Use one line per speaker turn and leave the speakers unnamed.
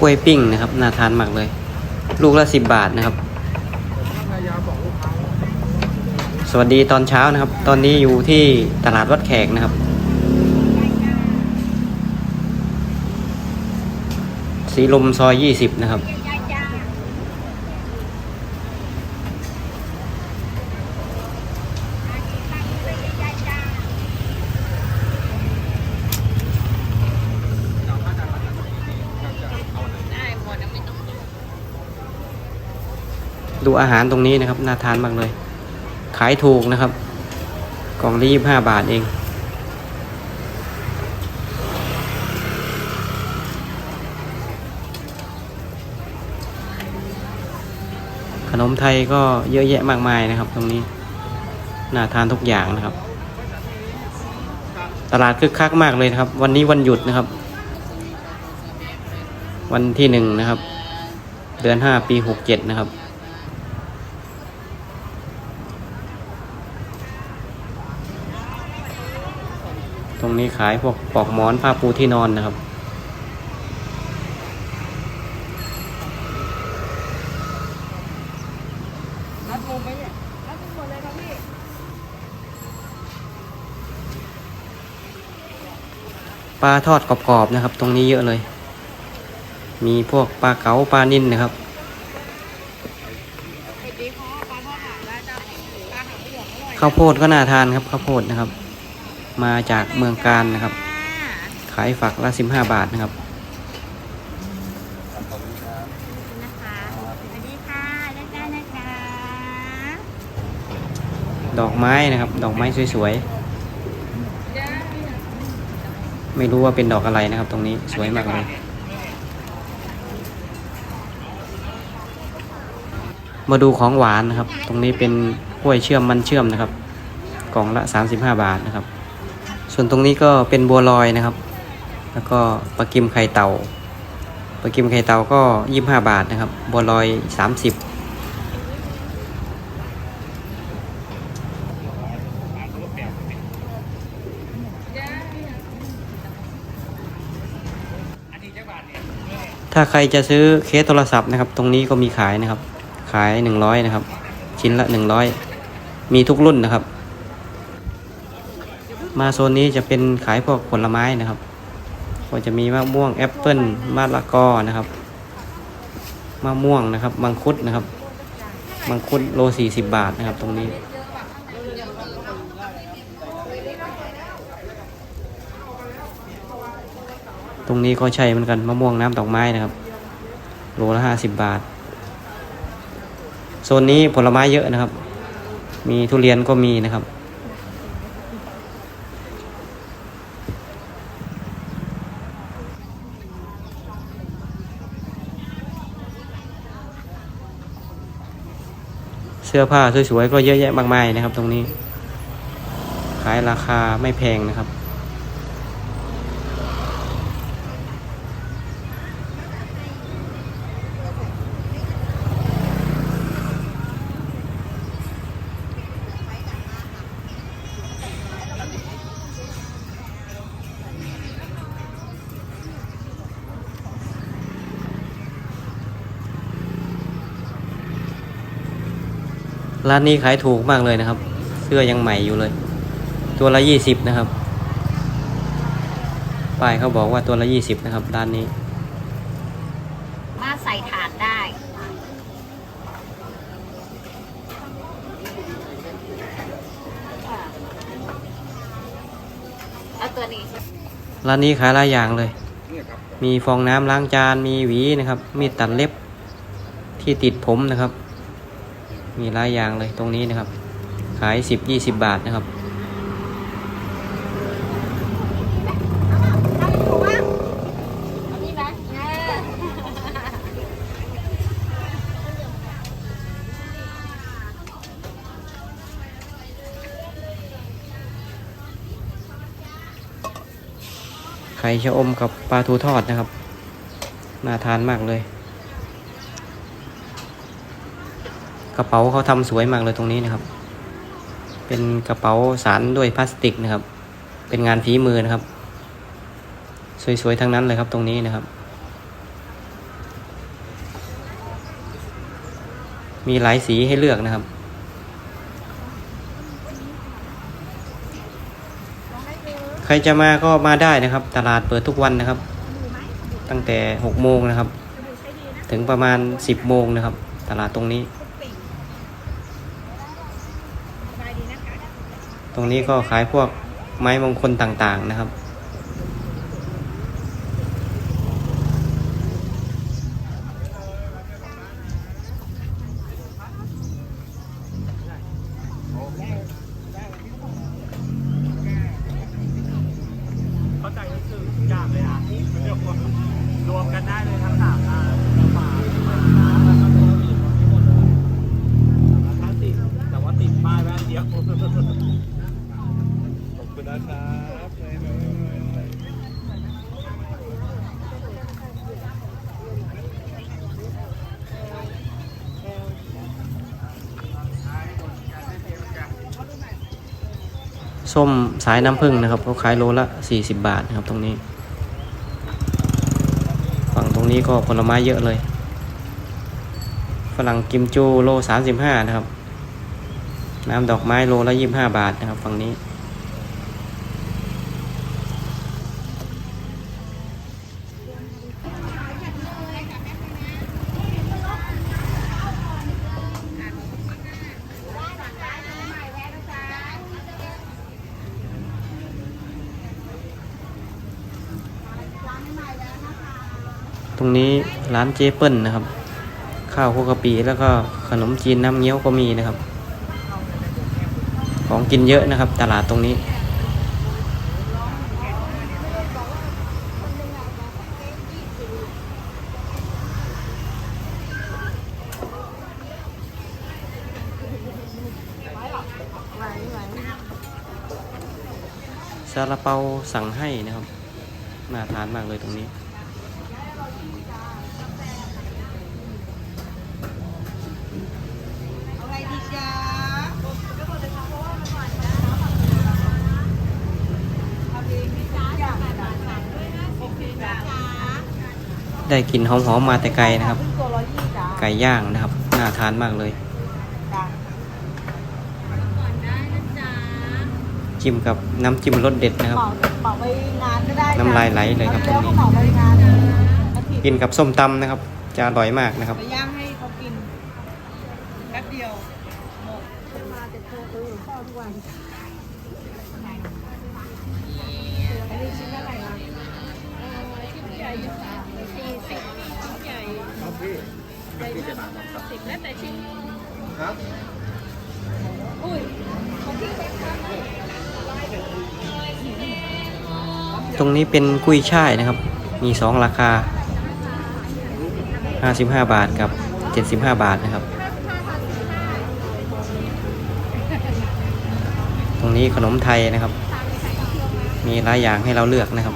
กล้วยปิ้งนะครับน่าทานมากเลย ลูกละสิบบาทนะครับ สวัสดีตอนเช้านะครับ ตอนนี้อยู่ที่ตลาดวัดแขกนะครับสีลมซอยยี่สิบนะครับ ดูอาหารตรงนี้นะครับ น่าทานมากเลย ขายถูกนะครับ กล่องละยี่ห้าบาทเอง ขนมไทยก็เยอะแยะมากมายนะครับ ตรงนี้ น่าทานทุกอย่างนะครับ ตลาดคึกคักมากเลยนะครับ วันนี้วันหยุดนะครับ วันที่หนึ่งนะครับ เดือนห้าปีหกเจ็ดนะครับ ตรงนี้ขายพวกปลอกหมอนผ้าปูที่นอนนะครับ
รับมุมไหมเนี่ยรับมุมหมดเลยครับพี่
ปลาทอดกรอบๆนะครับ ตรงนี้เยอะเลย มีพวกปลาเก๋าปลานิ่นนะครับ
สวัสดีค่ะปลาทอดหางได้จ้าปลาหางเหลืองอร่อย
ข้าวโพดก็น่าทานครับข้าวโพดนะครับ มาจากเมืองการนะครับ ขายฝักละสิบห้าบาทนะครับ
นะคะสวัสดีค่ะได้ได้นะคะ
ดอกไม้นะครับ ดอกไม้สวยๆ ไม่รู้ว่าเป็นดอกอะไรนะครับ ตรงนี้สวยมากเลยมาดูของหวานนะครับ ตรงนี้เป็นกล้วยเชื่อมมันเชื่อมนะครับ กล่องละ 35 บาทนะครับ ส่วนตรงนี้ก็เป็นบัวลอยนะครับ แล้วก็ปลากิมไข่เต่าปลากิมไข่เต่าก็25บาทนะครับ บัวลอย30ถ้าใครจะซื้อเคสโทรศัพท์นะครับ ตรงนี้ก็มีขายนะครับ ขาย100นะครับ ชิ้นละ100มีทุกรุ่นนะครับ มาโซนนี้จะเป็นขายพวกผลไม้นะครับ ก็จะมีมะม่วงแอปเปิ้ลมะละกอนะครับ มะม่วงนะครับ มังคุดนะครับ มังคุดโลสี่สิบบาทนะครับ ตรงนี้ ตรงนี้ก็ใช่เหมือนกันมะม่วงน้ำดอกไม้นะครับ โลละห้าสิบบาท โซนนี้ผลไม้เยอะนะครับ มีทุเรียนก็มีนะครับ เสื้อผ้าสวยๆก็เยอะแยะมากมายนะครับ ตรงนี้ ขายราคาไม่แพงนะครับ ร้านนี้ขายถูกมากเลยนะครับ เสื้อยังใหม่อยู่เลย ตัวละยี่สิบนะครับป้ายเขาบอกว่าตัวละยี่สิบนะครับร้านนี้
มาใส่ถาดได้ เอาตัวนี้
ร้านนี้ขายหลายอย่างเลย มีฟองน้ำล้างจาน มีหวีนะครับ มีดตัดเล็บที่ติดผมนะครับ มีหลายอย่างเลยตรงนี้นะครับ ขายสิบยี่สิบบาทนะครับ
ไข่
ชะอมกับปลาทูทอดนะครับ น่าทานมากเลย ระเป๋าเขาทำสวยมากเลยตรงนี้นะครับ เป็นกระเป๋าสารด้วยพลาสติกนะครับ เป็นงานฝีมือนะครับ สวยๆทั้งนั้นเลยครับตรงนี้นะครับ มีหลายสีให้เลือกนะครับใครจะมาก็มาได้นะครับ ตลาดเปิดทุกวันนะครับ ตั้งแต่หกโมงนะครับ ถึงประมาณสิบโมงนะครับ ตลาดตรงนี้ ตรงนี้ก็ขายพวกไม้มงคลต่างๆนะครับ
เข้าใจก็คือทุกอย่างเลยอะเรียกว่ารวมกันได้เลยทั้งสามงานป่าแล้วก็ตัวบีบทั้งหมดเลยถ้าติดแต่ว่าติดป้ายแว่นเดียวขอบคุณนะครับ
ส้มสายน้ำผึ้งนะครับเขาขายโลละ 40 บาทนะครับตรงนี้ ฝั่งตรงนี้ก็ผลไม้เยอะเลย ฝรั่งกิมจูโล 35 นะครับ น้ำดอกไม้โลละ 25 บาทนะครับ ฝั่งนี้ ตรงนี้ร้านเจเปิลนะครับ ข้าวโคกกะปิแล้วก็ขนมจีนน้ำเงี้ยวก็มีนะครับ ของกินเยอะนะครับ ตลาดตรงนี้ ซาลาเปาสั่งให้นะครับน่าทานมากเลยตรงนี้
อะไรดีจ๊ะ
ได้กลิ่นหอมๆมาแต่ไกลนะครับ
ตัวร้อยยี่จ้ะ
ไก่ย่างนะครับ น่าทานมากเลย
จ้ะ
จิ้มกับน้ำจิ้มรสเด็ดนะครับ
เหมาเหมาไปงานก็ได้จ้ะ
น้ำลายไหลเลยครับตรงนี้
แล้วก็เหมาไปงานอาทิตย์
กินกับส้มตำนะครับ จะอร่อยมากนะครับ
ไปย่างให้เขากินแป๊บเดียวหมดมาแต่โทรซื้อข้าวทุกวันอันนี้ชิ้นเท่าไหร่ล่ะชิ้นใหญ่ยี่สิบสี่สิบชิ้นใหญ่ ใหญ่มากสิบแล้วแต่ชิ้นครับอุ้ยของพี่เป็นคำนะ
ตรงนี้เป็นกุ้ยช่ายนะครับ มีสองราคา 55 บาทกับ 75 บาทนะครับ ตรงนี้ขนมไทยนะครับ มีหลายอย่างให้เราเลือกนะครับ